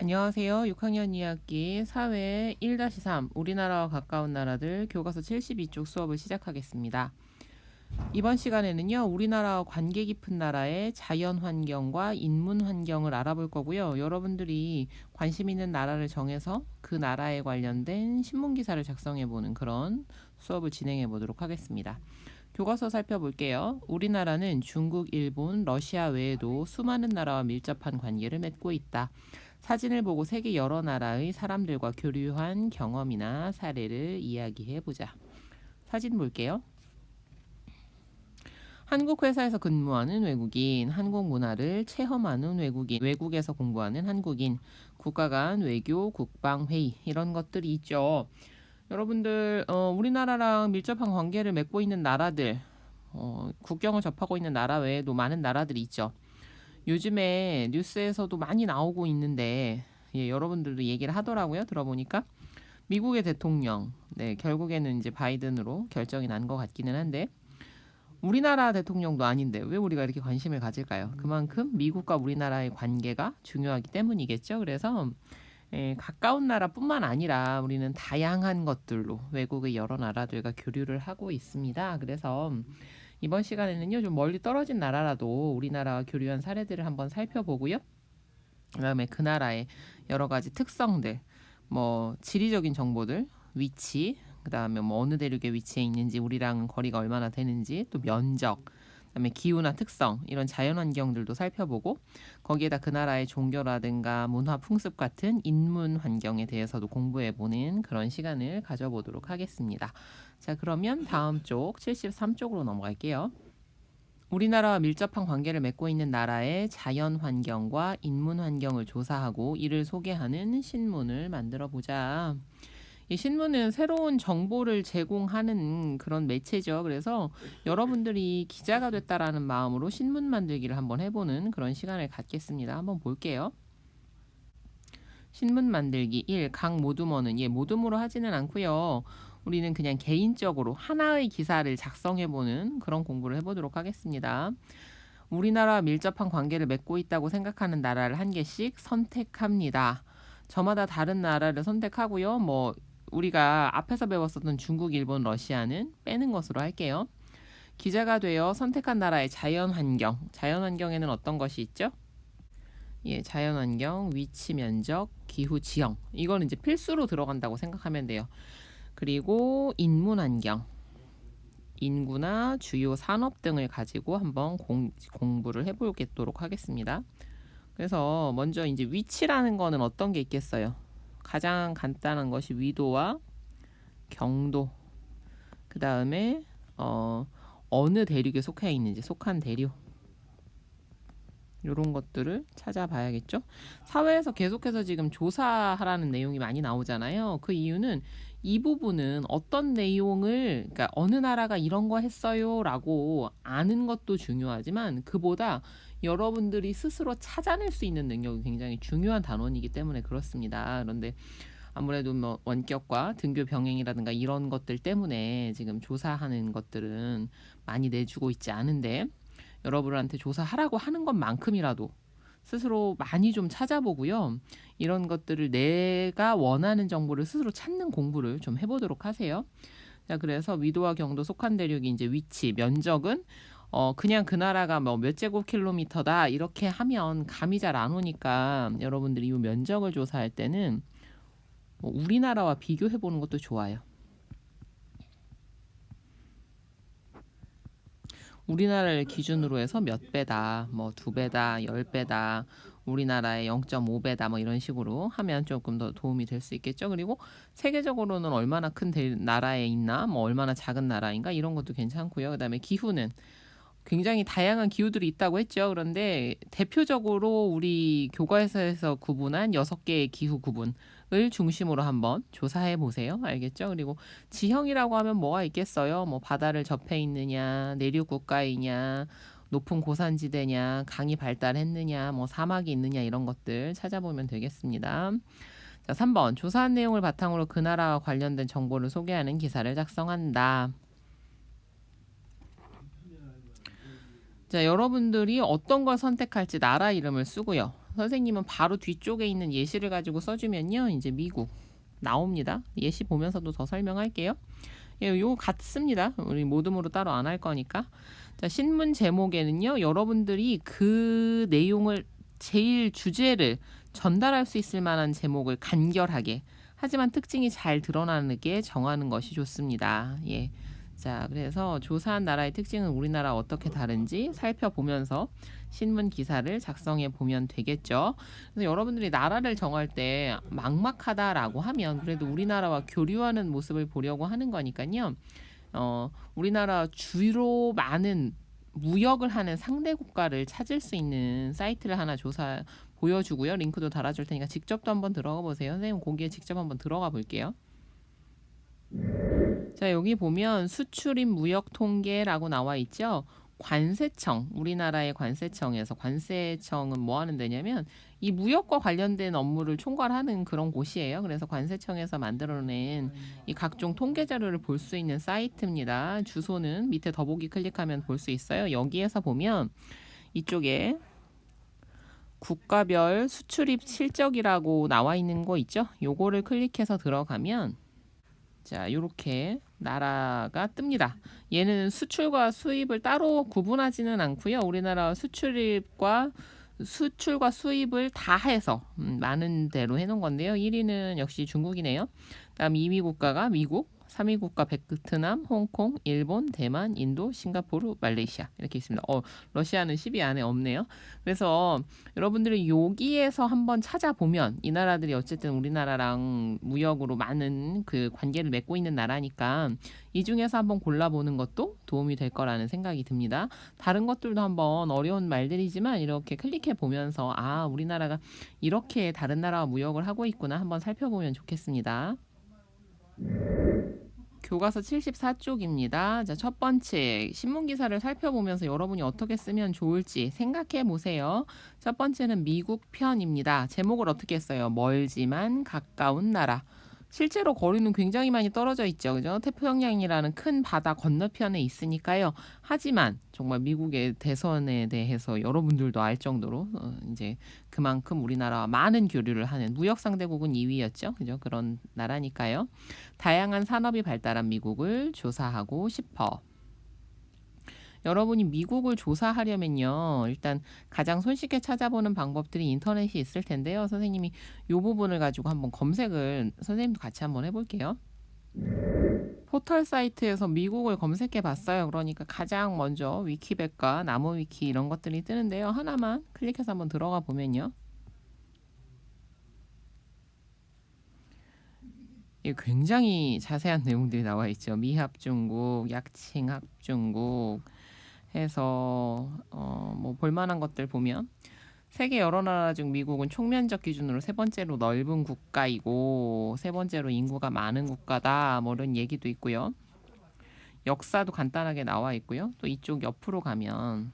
안녕하세요. 6학년 2학기 사회 1-3 우리나라와 가까운 나라들 교과서 72쪽 수업을 시작하겠습니다. 이번 시간에는요. 우리나라와 관계 깊은 나라의 자연 환경과 인문 환경을 알아볼 거고요. 여러분들이 관심 있는 나라를 정해서 그 나라에 관련된 신문 기사를 작성해 보는 그런 수업을 진행해 보도록 하겠습니다. 교과서 살펴볼게요. 우리나라는 중국, 일본, 러시아 외에도 수많은 나라와 밀접한 관계를 맺고 있다. 사진을 보고 세계 여러 나라의 사람들과 교류한 경험이나 사례를 이야기해 보자. 사진 볼게요. 한국 회사에서 근무하는 외국인, 한국 문화를 체험하는 외국인, 외국에서 공부하는 한국인, 국가 간 외교, 국방 회의 이런 것들이 있죠. 여러분들 어, 우리나라랑 밀접한 관계를 맺고 있는 나라들, 어, 국경을 접하고 있는 나라 외에도 많은 나라들이 있죠. 요즘에 뉴스에서도 많이 나오고 있는데 예, 여러분들도 얘기를 하더라고요. 들어보니까 미국의 대통령, 네 결국에는 이제 바이든으로 결정이 난 것 같기는 한데 우리나라 대통령도 아닌데 왜 우리가 이렇게 관심을 가질까요? 그만큼 미국과 우리나라의 관계가 중요하기 때문이겠죠. 그래서 예, 가까운 나라뿐만 아니라 우리는 다양한 것들로 외국의 여러 나라들과 교류를 하고 있습니다. 그래서 이번 시간에는요 좀 멀리 떨어진 나라라도 우리나라와 교류한 사례들을 한번 살펴보고요. 그다음에 그 나라의 여러 가지 특성들, 뭐 지리적인 정보들, 위치, 그다음에 뭐 어느 대륙에 위치해 있는지, 우리랑 거리가 얼마나 되는지, 또 면적, 그다음에 기후나 특성 이런 자연 환경들도 살펴보고 거기에다 그 나라의 종교라든가 문화 풍습 같은 인문 환경에 대해서도 공부해 보는 그런 시간을 가져보도록 하겠습니다. 자, 그러면 다음 쪽 73쪽으로 넘어갈게요. 우리나라와 밀접한 관계를 맺고 있는 나라의 자연 환경과 인문 환경을 조사하고 이를 소개하는 신문을 만들어 보자. 이 신문은 새로운 정보를 제공하는 그런 매체죠. 그래서 여러분들이 기자가 됐다라는 마음으로 신문 만들기를 한번 해보는 그런 시간을 갖겠습니다. 한번 볼게요. 신문 만들기 1. 각 모두머는 예, 모둠으로 하지는 않고요. 우리는 그냥 개인적으로 하나의 기사를 작성해보는 그런 공부를 해보도록 하겠습니다. 우리나라와 밀접한 관계를 맺고 있다고 생각하는 나라를 한 개씩 선택합니다. 저마다 다른 나라를 선택하고요. 뭐 우리가 앞에서 배웠었던 중국, 일본, 러시아는 빼는 것으로 할게요. 기자가 되어 선택한 나라의 자연 환경. 자연 환경에는 어떤 것이 있죠? 예, 자연 환경, 위치, 면적, 기후, 지형. 이거는 이제 필수로 들어간다고 생각하면 돼요. 그리고 인문 환경. 인구나 주요 산업 등을 가지고 한번 공, 공부를 해보겠도록 하겠습니다. 그래서 먼저 이제 위치라는 거는 어떤 게 있겠어요? 가장 간단한 것이 위도와 경도. 그 다음에 어, 어느 대륙에 속해 있는지 속한 대륙. 이런 것들을 찾아봐야겠죠. 사회에서 계속해서 지금 조사하라는 내용이 많이 나오잖아요. 그 이유는 이 부분은 어떤 내용을 그러니까 어느 나라가 이런 거 했어요라고 아는 것도 중요하지만 그보다 여러분들이 스스로 찾아낼 수 있는 능력이 굉장히 중요한 단원이기 때문에 그렇습니다. 그런데 아무래도 뭐 원격과 등교 병행이라든가 이런 것들 때문에 지금 조사하는 것들은 많이 내주고 있지 않은데 여러분한테 조사하라고 하는 것만큼이라도 스스로 많이 좀 찾아보고요. 이런 것들을 내가 원하는 정보를 스스로 찾는 공부를 좀 해보도록 하세요. 자, 그래서 위도와 경도 속한 대륙이 이제 위치, 면적은 어 그냥 그 나라가 뭐 몇 제곱킬로미터다 이렇게 하면 감이 잘 안 오니까 여러분들이 이 면적을 조사할 때는 뭐 우리나라와 비교해 보는 것도 좋아요. 우리나라를 기준으로 해서 몇 배다, 뭐 두 배다, 열 배다, 우리나라의 0.5배다, 뭐 이런 식으로 하면 조금 더 도움이 될 수 있겠죠. 그리고 세계적으로는 얼마나 큰 나라에 있나, 뭐 얼마나 작은 나라인가 이런 것도 괜찮고요. 그다음에 기후는 굉장히 다양한 기후들이 있다고 했죠. 그런데 대표적으로 우리 교과서에서 구분한 여섯 개의 기후 구분 을 중심으로 한번 조사해 보세요. 알겠죠? 그리고 지형이라고 하면 뭐가 있겠어요? 뭐 바다를 접해 있느냐, 내륙 국가이냐, 높은 고산지대냐, 강이 발달했느냐, 뭐 사막이 있느냐 이런 것들 찾아보면 되겠습니다. 자, 3번 조사한 내용을 바탕으로 그 나라와 관련된 정보를 소개하는 기사를 작성한다. 자, 여러분들이 어떤 걸 선택할지 나라 이름을 쓰고요. 선생님은 바로 뒤쪽에 있는 예시를 가지고 써주면요. 이제 미국 나옵니다. 예시 보면서도 더 설명할게요. 예, 요거 같습니다. 우리 모둠으로 따로 안 할 거니까. 자, 신문 제목에는요. 여러분들이 그 내용을 제일 주제를 전달할 수 있을 만한 제목을 간결하게 하지만 특징이 잘 드러나게 정하는 것이 좋습니다. 예. 자, 그래서 조사한 나라의 특징은 우리나라 어떻게 다른지 살펴보면서 신문 기사를 작성해 보면 되겠죠. 그래서 여러분들이 나라를 정할 때 막막하다라고 하면 그래도 우리나라와 교류하는 모습을 보려고 하는 거니까요. 어, 우리나라 주로 많은 무역을 하는 상대 국가를 찾을 수 있는 사이트를 하나 조사 보여주고요. 링크도 달아줄 테니까 직접도 한번 들어가 보세요. 선생님 거기에 직접 한번 들어가 볼게요. 자 여기 보면 수출입 무역 통계라고 나와 있죠. 관세청 우리나라의 관세청에서 관세청은 뭐 하는 데냐면 이 무역과 관련된 업무를 총괄하는 그런 곳이에요. 그래서 관세청에서 만들어낸 이 각종 통계 자료를 볼 수 있는 사이트입니다. 주소는 밑에 더보기 클릭하면 볼 수 있어요. 여기에서 보면 이쪽에 국가별 수출입 실적이라고 나와 있는 거 있죠? 요거를 클릭해서 들어가면 자, 요렇게 나라가 뜹니다. 얘는 수출과 수입을 따로 구분하지는 않고요. 우리나라 수출입과 수출과 수입을 다 해서 음, 많은 대로 해놓은 건데요. 1위는 역시 중국이네요. 다음 2위 국가가 미국, 3위 국가 베트남, 홍콩, 일본, 대만, 인도, 싱가포르, 말레이시아 이렇게 있습니다. 어, 러시아는 10위 안에 없네요. 그래서 여러분들이 여기에서 한번 찾아보면 이 나라들이 어쨌든 우리나라랑 무역으로 많은 그 관계를 맺고 있는 나라니까 이 중에서 한번 골라보는 것도 도움이 될 거라는 생각이 듭니다. 다른 것들도 한번 어려운 말들이지만 이렇게 클릭해 보면서 아, 우리나라가 이렇게 다른 나라와 무역을 하고 있구나 한번 살펴보면 좋겠습니다. 교과서 74쪽입니다. 자, 첫 번째 신문 기사를 살펴보면서 여러분이 어떻게 쓰면 좋을지 생각해 보세요. 첫 번째는 미국 편입니다. 제목을 어떻게 했어요? 멀지만 가까운 나라. 실제로 거리는 굉장히 많이 떨어져 있죠. 그죠? 태평양이라는 큰 바다 건너편에 있으니까요. 하지만 정말 미국의 대선에 대해서 여러분들도 알 정도로 어, 이제 그만큼 우리나라와 많은 교류를 하는 무역 상대국은 2위였죠. 그죠? 그런 나라니까요. 다양한 산업이 발달한 미국을 조사하고 싶어. 여러분이 미국을 조사하려면요. 일단 가장 손쉽게 찾아보는 방법들이 인터넷이 있을 텐데요. 선생님이 이 부분을 가지고 한번 검색을 선생님도 같이 한번 해볼게요. 포털 사이트에서 미국을 검색해 봤어요. 그러니까 가장 먼저 위키백과 나무 위키 이런 것들이 뜨는데요. 하나만 클릭해서 한번 들어가 보면요. 이 굉장히 자세한 내용들이 나와 있죠. 미합중국, 약칭합중국, 해서 어, 뭐 볼만한 것들 보면 세계 여러 나라 중 미국은 총면적 기준으로 세 번째로 넓은 국가이고 세 번째로 인구가 많은 국가다 뭐 이런 얘기도 있고요. 역사도 간단하게 나와 있고요. 또 이쪽 옆으로 가면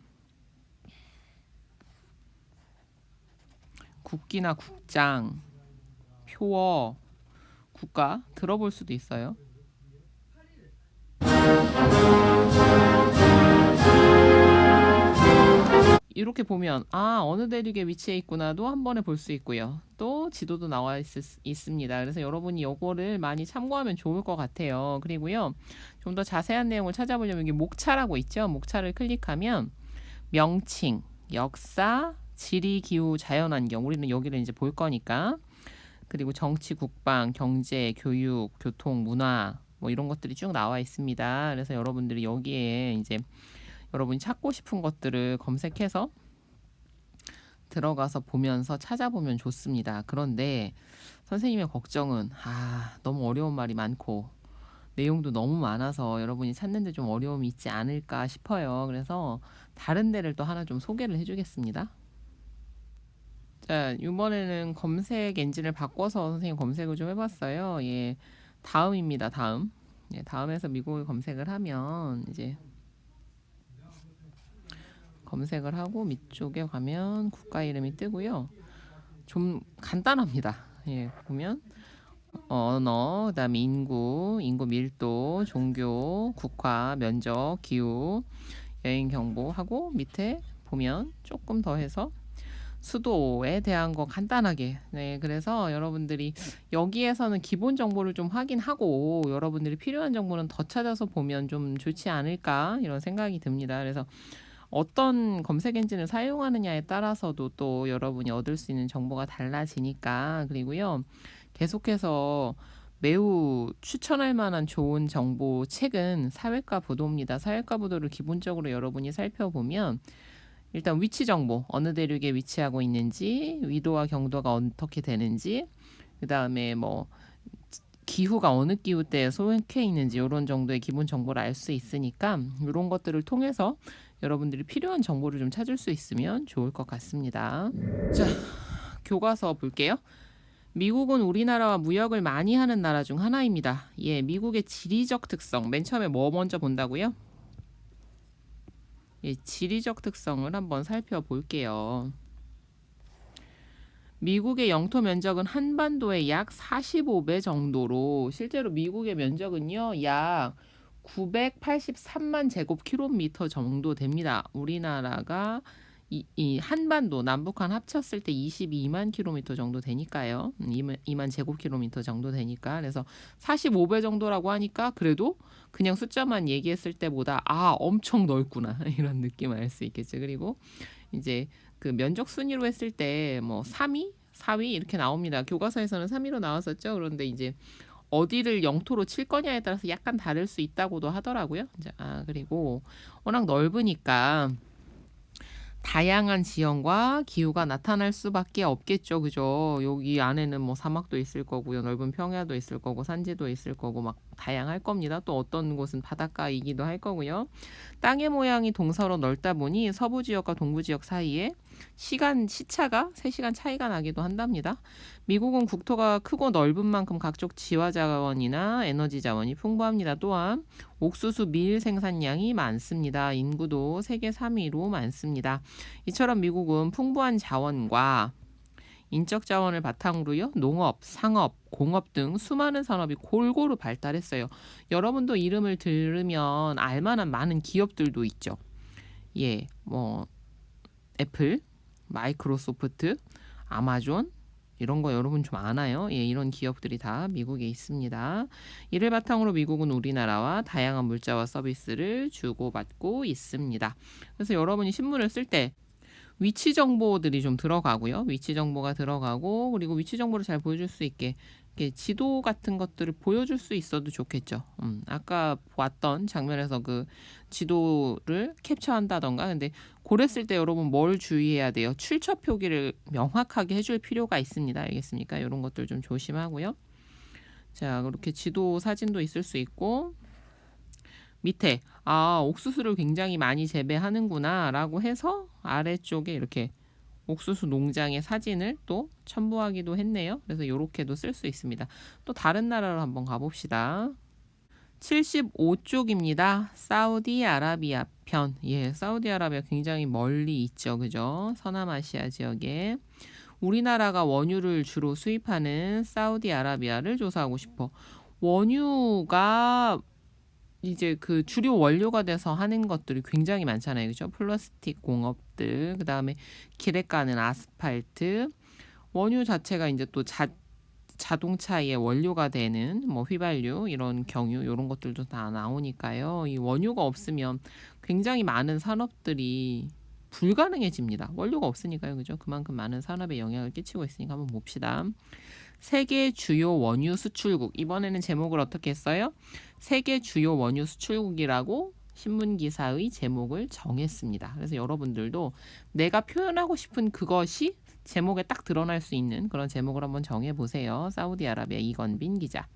국기나 국장, 표어, 국가 들어볼 수도 있어요. 이렇게 보면 아 어느 대륙에 위치해 있구나도 한 번에 볼 수 있고요. 또 지도도 나와 있, 있습니다. 그래서 여러분이 요거를 많이 참고하면 좋을 것 같아요. 그리고요 좀 더 자세한 내용을 찾아보려면 여기 목차라고 있죠. 목차를 클릭하면 명칭, 역사, 지리, 기후, 자연환경 우리는 여기를 이제 볼 거니까 그리고 정치, 국방, 경제, 교육, 교통, 문화 뭐 이런 것들이 쭉 나와 있습니다. 그래서 여러분들이 여기에 이제 여러분이 찾고 싶은 것들을 검색해서 들어가서 보면서 찾아보면 좋습니다. 그런데 선생님의 걱정은 아, 너무 어려운 말이 많고 내용도 너무 많아서 여러분이 찾는데 좀 어려움이 있지 않을까 싶어요. 그래서 다른 데를 또 하나 좀 소개를 해주겠습니다. 자, 이번에는 검색 엔진을 바꿔서 선생님 검색을 좀 해봤어요. 예, 다음입니다. 다음. 예, 다음에서 미국을 검색을 하면 이제 검색을 하고 밑쪽에 가면 국가 이름이 뜨고요. 좀 간단합니다. 예, 보면 언어, 그다음에 인구, 인구 밀도, 종교, 국화, 면적, 기후, 여행 경보 하고 밑에 보면 조금 더 해서 수도에 대한 거 간단하게. 네, 그래서 여러분들이 여기에서는 기본 정보를 좀 확인하고 여러분들이 필요한 정보는 더 찾아서 보면 좀 좋지 않을까 이런 생각이 듭니다. 그래서 어떤 검색 엔진을 사용하느냐에 따라서도 또 여러분이 얻을 수 있는 정보가 달라지니까 그리고요. 계속해서 매우 추천할 만한 좋은 정보 책은 사회과 부도입니다. 사회과 부도를 기본적으로 여러분이 살펴보면 일단 위치 정보, 어느 대륙에 위치하고 있는지, 위도와 경도가 어떻게 되는지, 그 다음에 뭐 기후가 어느 기후대에 속해 있는지 이런 정도의 기본 정보를 알 수 있으니까 이런 것들을 통해서 여러분들이 필요한 정보를 좀 찾을 수 있으면 좋을 것 같습니다. 자, 교과서 볼게요. 미국은 우리나라와 무역을 많이 하는 나라 중 하나입니다. 예, 미국의 지리적 특성. 맨 처음에 뭐 먼저 본다고요? 예, 지리적 특성을 한번 살펴볼게요. 미국의 영토 면적은 한반도의 약 45배 정도로 실제로 미국의 면적은요, 약 983만 제곱킬로미터 정도 됩니다. 우리나라가 이, 이 한반도 남북한 합쳤을 때 22만 킬로미터 정도 되니까요. 2만, 음, 2만 제곱킬로미터 정도 되니까 그래서 45배 정도라고 하니까 그래도 그냥 숫자만 얘기했을 때보다 아 엄청 넓구나 이런 느낌을 알수 있겠죠. 그리고 이제 그 면적 순위로 했을 때 뭐 3위, 4위 이렇게 나옵니다. 교과서에서는 3위로 나왔었죠. 그런데 이제 어디를 영토로 칠 거냐에 따라서 약간 다를 수 있다고도 하더라고요. 이제 아 그리고 워낙 넓으니까 다양한 지형과 기후가 나타날 수밖에 없겠죠. 그죠? 여기 안에는 뭐 사막도 있을 거고요. 넓은 평야도 있을 거고 산지도 있을 거고 막 다양할 겁니다. 또 어떤 곳은 바닷가이기도 할 거고요. 땅의 모양이 동서로 넓다 보니 서부 지역과 동부 지역 사이에 시간 시차가 3시간 차이가 나기도 한답니다. 미국은 국토가 크고 넓은 만큼 각종 지화 자원이나 에너지 자원이 풍부합니다. 또한 옥수수 밀 생산량이 많습니다. 인구도 세계 3위로 많습니다. 이처럼 미국은 풍부한 자원과 인적 자원을 바탕으로요. 농업, 상업, 공업 등 수많은 산업이 골고루 발달했어요. 여러분도 이름을 들으면 알만한 많은 기업들도 있죠. 예, 뭐 애플, 마이크로소프트, 아마존 이런 거 여러분 좀 아나요? 예, 이런 기업들이 다 미국에 있습니다. 이를 바탕으로 미국은 우리나라와 다양한 물자와 서비스를 주고받고 있습니다. 그래서 여러분이 신문을 쓸때 위치 정보들이 좀 들어가고요. 위치 정보가 들어가고 그리고 위치 정보를 잘 보여줄 수 있게 지도 같은 것들을 보여줄 수 있어도 좋겠죠. 음, 아까 봤던 장면에서 그 지도를 캡처한다던가 근데 고랬을 때 여러분 뭘 주의해야 돼요? 출처 표기를 명확하게 해줄 필요가 있습니다. 알겠습니까? 이런 것들 좀 조심하고요. 자, 그렇게 지도 사진도 있을 수 있고 밑에 아 옥수수를 굉장히 많이 재배하는구나라고 해서 아래쪽에 이렇게 옥수수 농장의 사진을 또 첨부하기도 했네요. 그래서 이렇게도 쓸 수 있습니다. 또 다른 나라로 한번 가봅시다. 75쪽입니다. 사우디아라비아 편. 예, 사우디아라비아 굉장히 멀리 있죠. 그죠? 서남아시아 지역에. 우리나라가 원유를 주로 수입하는 사우디아라비아를 조사하고 싶어. 원유가 이제 그 주류 원료가 돼서 하는 것들이 굉장히 많잖아요. 그죠? 플라스틱 공업들, 그 다음에 까는 아스팔트, 원유 자체가 이제 또 자, 자동차의 원료가 되는 뭐 휘발유 이런 경유 이런 것들도 다 나오니까요. 이 원유가 없으면 굉장히 많은 산업들이 불가능해집니다. 원료가 없으니까요. 그죠? 그만큼 많은 산업에 영향을 끼치고 있으니까 한번 봅시다. 세계 주요 원유 수출국. 이번에는 제목을 어떻게 했어요? 세계 주요 원유 수출국이라고 신문 기사의 제목을 정했습니다. 그래서 여러분들도 내가 표현하고 싶은 그것이 제목에 딱 드러날 수 있는 그런 제목을 한번 정해 보세요. 사우디아라비아 이건빈 기자.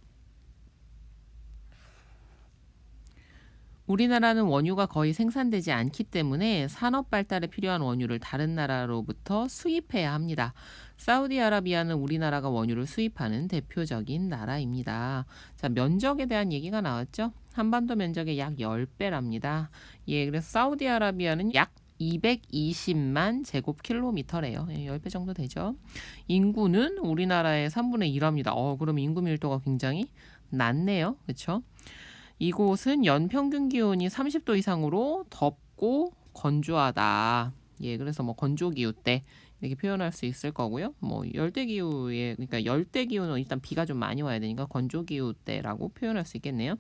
우리나라는 원유가 거의 생산되지 않기 때문에 산업 발달에 필요한 원유를 다른 나라로부터 수입해야 합니다. 사우디아라비아는 우리나라가 원유를 수입하는 대표적인 나라입니다. 자, 면적에 대한 얘기가 나왔죠? 한반도 면적의 약 10배랍니다. 예, 그래서 사우디아라비아는 약 220만 제곱킬로미터래요. 예, 10배 정도 되죠. 인구는 우리나라의 3분의 1합니다. 어, 그럼 인구 밀도가 굉장히 낮네요. 그렇죠? 이곳은 연평균 기온이 30도 이상으로 덥고 건조하다. 예, 그래서 뭐 건조 기후 때 이렇게 표현할 수 있을 거고요. 뭐 열대 기후에 그러니까 열대 기후는 일단 비가 좀 많이 와야 되니까 건조 기후 때라고 표현할 수 있겠네요.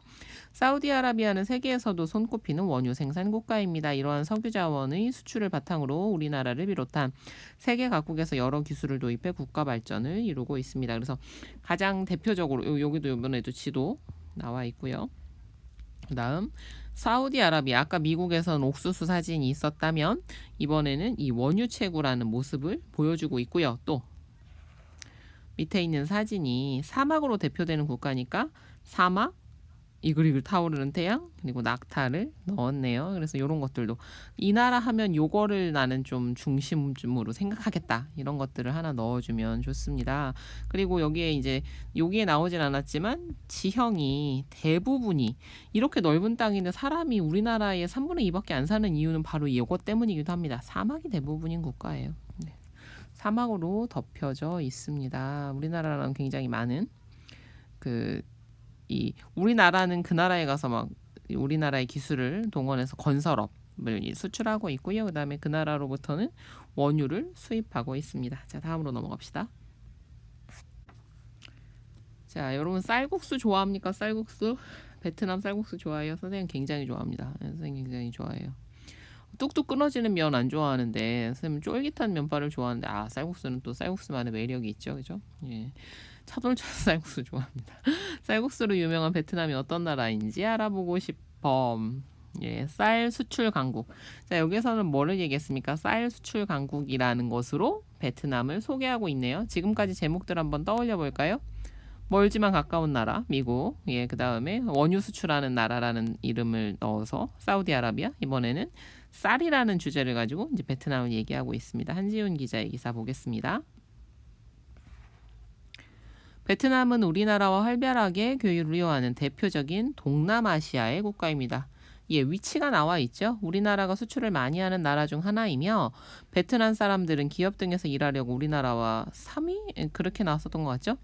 사우디아라비아는 세계에서도 손꼽히는 원유 생산 국가입니다. 이러한 석유 자원의 수출을 바탕으로 우리나라를 비롯한 세계 각국에서 여러 기술을 도입해 국가 발전을 이루고 있습니다. 그래서 가장 대표적으로 요- 여기도 이번에도 지도 나와 있고요. 그다음 사우디아라비아 아까 미국에선 옥수수 사진이 있었다면 이번에는 이 원유 채굴하는 모습을 보여주고 있고요. 또 밑에 있는 사진이 사막으로 대표되는 국가니까 사막 이글이글 타오르는 태양 그리고 낙타를 넣었네요. 그래서 이런 것들도 이 나라 하면 요거를 나는 좀 중심으로 생각하겠다 이런 것들을 하나 넣어주면 좋습니다. 그리고 여기에 이제 여기에 나오진 않았지만 지형이 대부분이 이렇게 넓은 땅인데 사람이 우리나라의 3분의 2밖에 안 사는 이유는 바로 이것 때문이기도 합니다. 사막이 대부분인 국가예요. 네. 사막으로 덮여져 있습니다. 우리나라랑 굉장히 많은 그 이 우리나라는 그 나라에 가서 막 우리나라의 기술을 동원해서 건설업 을 수출하고 있고요. 그다음에 그 나라로부터는 원유를 수입하고 있습니다. 자, 다음으로 넘어갑시다. 자, 여러분 쌀국수 좋아합니까? 쌀국수? 베트남 쌀국수 좋아해요? 선생님 굉장히 좋아합니다. 네, 선생님 굉장히 좋아해요. 뚝뚝 끊어지는 면 안 좋아하는데 선생님 쫄깃한 면발을 좋아하는데 아 쌀국수는 또 쌀국수만의 매력이 있죠, 그죠? 예, 차돌차 쌀국수 좋아합니다. 쌀국수로 유명한 베트남이 어떤 나라인지 알아보고 싶어. 예, 쌀 수출 강국. 자, 여기서는 뭐를 얘기했습니까? 쌀 수출 강국이라는 것으로 베트남을 소개하고 있네요. 지금까지 제목들 한번 떠올려 볼까요? 멀지만 가까운 나라, 미국. 예, 그 다음에 원유 수출하는 나라라는 이름을 넣어서 사우디아라비아. 이번에는 쌀이라는 주제를 가지고 이제 베트남을 얘기하고 있습니다. 한지훈 기자의 기사 보겠습니다. 베트남은 우리나라와 활발하게 교류를 이어하는 대표적인 동남아시아의 국가입니다. 예, 위치가 나와 있죠. 우리나라가 수출을 많이 하는 나라 중 하나이며 베트남 사람들은 기업 등에서 일하려고 우리나라와 3위 그렇게 나왔었던 것 같죠.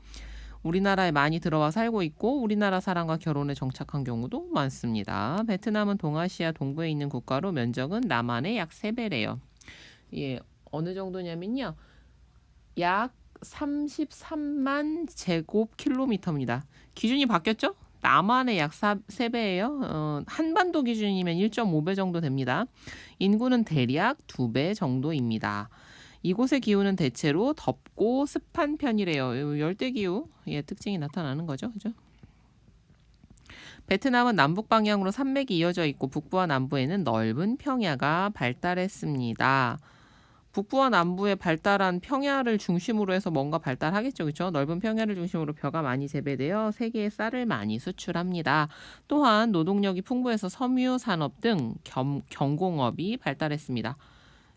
우리나라에 많이 들어와 살고 있고 우리나라 사람과 결혼에 정착한 경우도 많습니다. 베트남은 동아시아 동부에 있는 국가로 면적은 남한의 약 3배래요. 예, 어느 정도냐면요. 약 33만 제곱킬로미터입니다. 기준이 바뀌었죠? 남한의 약 3배예요. 어, 한반도 기준이면 1.5배 정도 됩니다. 인구는 대략 2배 정도입니다. 이곳의 기후는 대체로 덥고 습한 편이래요. 열대 기후의 특징이 나타나는 거죠. 그죠? 베트남은 남북 방향으로 산맥이 이어져 있고 북부와 남부에는 넓은 평야가 발달했습니다. 북부와 남부에 발달한 평야를 중심으로 해서 뭔가 발달하겠죠. 그렇죠? 넓은 평야를 중심으로 벼가 많이 재배되어 세계에 쌀을 많이 수출합니다. 또한 노동력이 풍부해서 섬유 산업 등 겸, 경공업이 발달했습니다.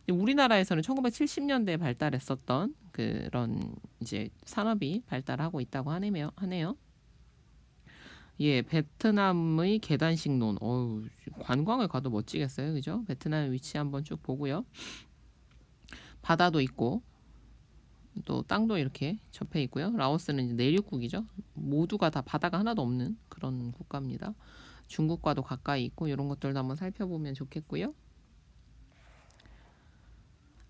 우리나라에서는 1970년대에 발달했었던 그런 이제 산업이 발달하고 있다고 하네요. 하네요. 예, 베트남의 계단식 논. 어우, 관광을 가도 멋지겠어요. 그죠? 베트남의 위치 한번 쭉 보고요. 바다도 있고 또 땅도 이렇게 접해 있고요. 라오스는 내륙국이죠. 모두가 다 바다가 하나도 없는 그런 국가입니다. 중국과도 가까이 있고 이런 것들도 한번 살펴보면 좋겠고요.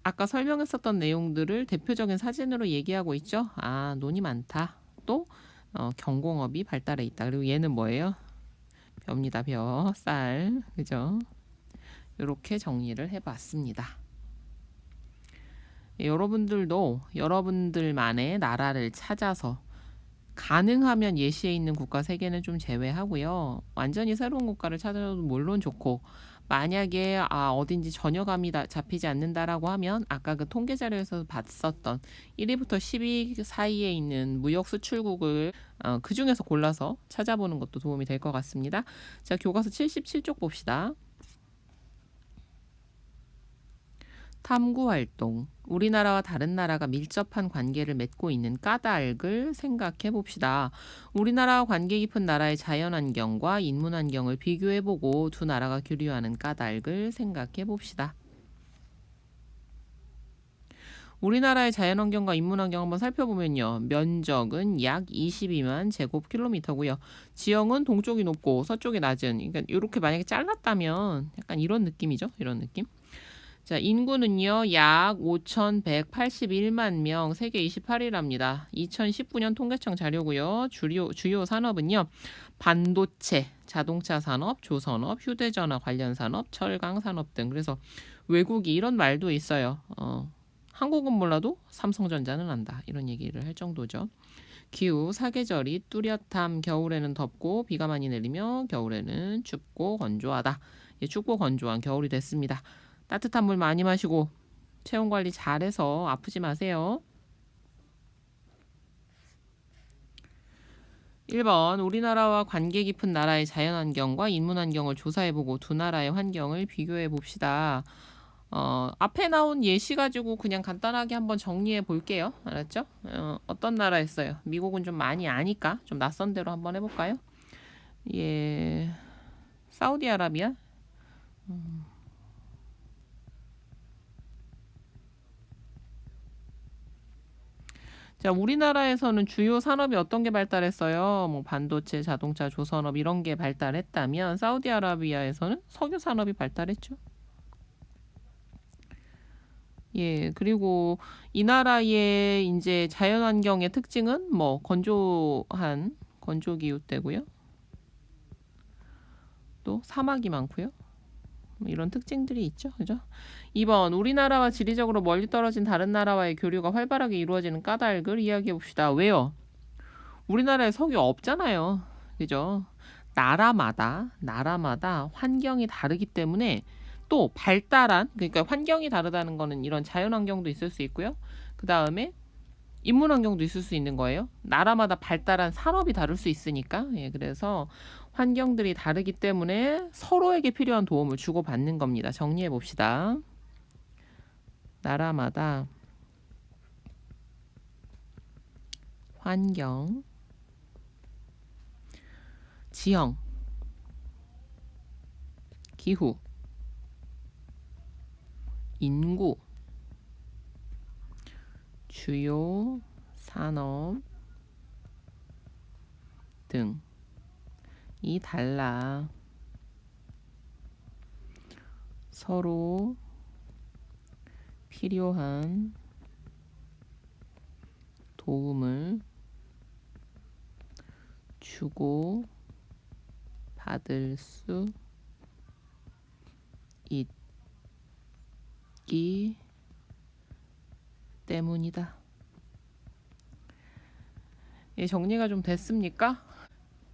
아까 설명했었던 내용들을 대표적인 사진으로 얘기하고 있죠. 아, 논이 많다. 또 어, 경공업이 발달해 있다. 그리고 얘는 뭐예요? 벼입니다. 벼, 쌀, 그죠? 이렇게 정리를 해봤습니다. 예, 여러분들도 여러분들만의 나라를 찾아서 가능하면 예시에 있는 국가 세 개는 좀 제외하고요. 완전히 새로운 국가를 찾아도 물론 좋고 만약에 아 어딘지 전혀 감이 다- 잡히지 않는다라고 하면 아까 그 통계 자료에서 봤었던 1위부터 10위 사이에 있는 무역 수출국을 어, 그 중에서 골라서 찾아보는 것도 도움이 될 것 같습니다. 자 교과서 77쪽 봅시다. 탐구 활동. 우리나라와 다른 나라가 밀접한 관계를 맺고 있는 까닭을 생각해 봅시다. 우리나라와 관계 깊은 나라의 자연 환경과 인문 환경을 비교해 보고 두 나라가 교류하는 까닭을 생각해 봅시다. 우리나라의 자연 환경과 인문 환경 한번 살펴보면요. 면적은 약 22만 제곱킬로미터고요. 지형은 동쪽이 높고 서쪽이 낮은. 그러니까 이렇게 만약에 잘랐다면 약간 이런 느낌이죠. 이런 느낌. 자, 인구는요, 약 5,181만 명, 세계 28위랍니다. 2019년 통계청 자료고요. 주요, 주요 산업은요, 반도체, 자동차 산업, 조선업, 휴대전화 관련 산업, 철강 산업 등. 그래서 외국이 이런 말도 있어요. 어, 한국은 몰라도 삼성전자는 안다. 이런 얘기를 할 정도죠. 기후 사계절이 뚜렷함 겨울에는 덥고 비가 많이 내리며 겨울에는 춥고 건조하다. 예, 춥고 건조한 겨울이 됐습니다. 따뜻한 물 많이 마시고 체온 관리 잘해서 아프지 마세요. 1번 우리나라와 관계 깊은 나라의 자연환경과 인문환경을 조사해보고 두 나라의 환경을 비교해 봅시다. 어, 앞에 나온 예시 가지고 그냥 간단하게 한번 정리해 볼게요. 알았죠? 어, 어떤 나라였어요? 미국은 좀 많이 아니까 좀 낯선 대로 한번 해볼까요? 예, 사우디아라비아. 음. 자, 우리나라에서는 주요 산업이 어떤 게 발달했어요? 뭐 반도체, 자동차, 조선업 이런 게 발달했다면 사우디아라비아에서는 석유 산업이 발달했죠. 예, 그리고 이 나라의 이제 자연환경의 특징은 뭐 건조한 건조 기후 때고요. 또 사막이 많고요. 뭐 이런 특징들이 있죠. 그죠? 2번 우리나라와 지리적으로 멀리 떨어진 다른 나라와의 교류가 활발하게 이루어지는 까닭을 이야기해 봅시다. 왜요? 우리나라에 석유 없잖아요. 그죠? 나라마다 나라마다 환경이 다르기 때문에 또 발달한 그러니까 환경이 다르다는 거는 이런 자연 환경도 있을 수 있고요. 그 다음에 인문 환경도 있을 수 있는 거예요. 나라마다 발달한 산업이 다를 수 있으니까. 예, 그래서 환경들이 다르기 때문에 서로에게 필요한 도움을 주고받는 겁니다. 정리해 봅시다. 나라마다 환경, 지형, 기후, 인구, 주요 산업 등이 달라 서로 필요한 도움을 주고 받을 수 있기 때문이다. 예, 정리가 좀 됐습니까?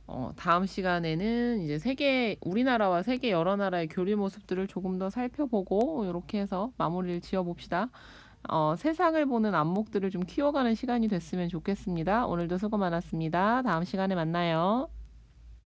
어, 다음 시간에는 이제 세계 우리나라와 세계 여러 나라의 교류 모습들을 조금 더 살펴보고 이렇게 해서 마무리를 지어 봅시다. 어, 세상을 보는 안목들을 좀 키워가는 시간이 됐으면 좋겠습니다. 오늘도 수고 많았습니다. 다음 시간에 만나요.